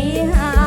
ปีหา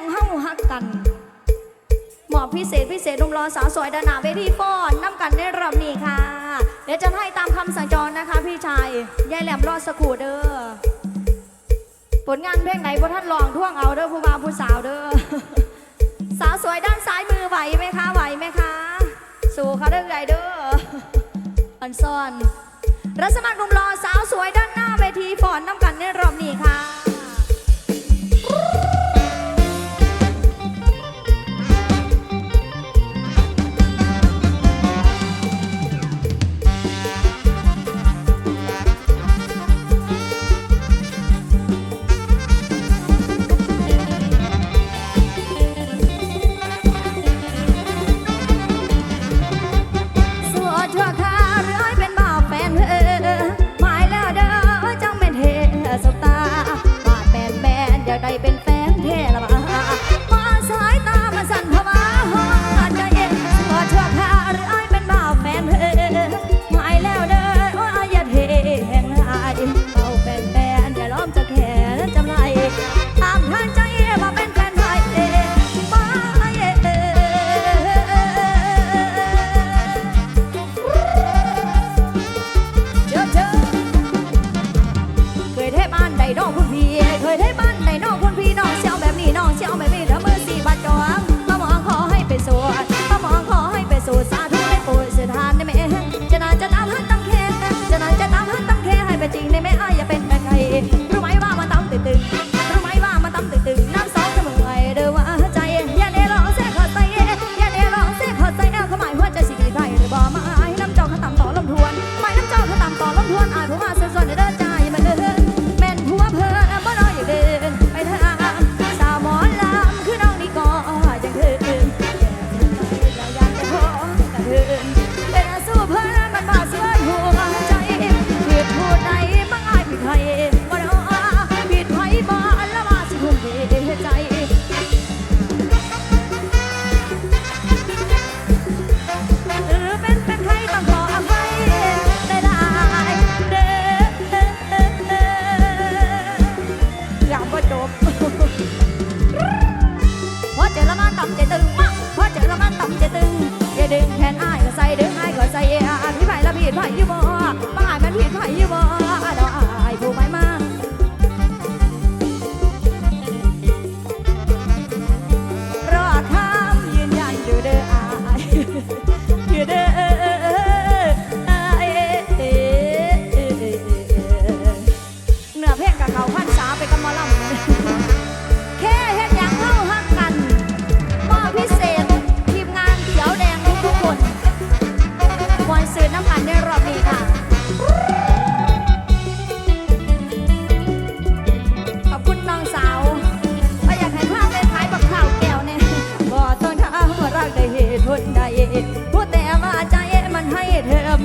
ังเฮ้าฮักกันหมอบพิเศษพิเศษนุ่มรอสาวสวยดานาเวทีฟ้อนน้ำกันได้รำนี่ค่ะ เดี๋ยวจะให้ตามคำสั่งจรนะคะ พี่ชายยายแหลมรอดสกูเดอ้อผลงานเพลงไหนพวะท่านลองท่วงเอาเด้อผู้บ่าวผู้สาวเด้อสาวสวยด้านซ้ายมือไหวไหมคะไหวไหมคะ สู่เขาเรื่องใดเด้ออันซ่อนรัศมีนุ่มรอสาวสวยด้านหน้าเวทีฟ้อนน้ำกันได้รำนี่ค่ะ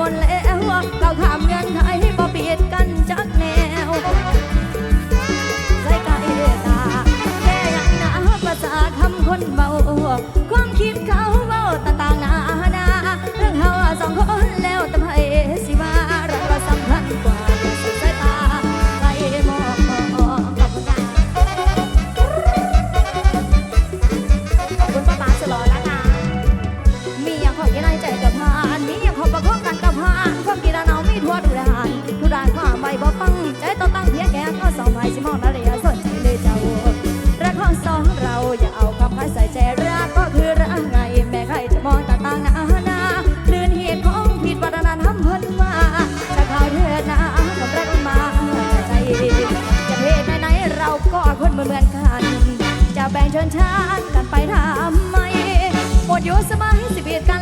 molesta. เชิญชานกันไปทำไมหมดยุสมัยสิบเอ็ดกัน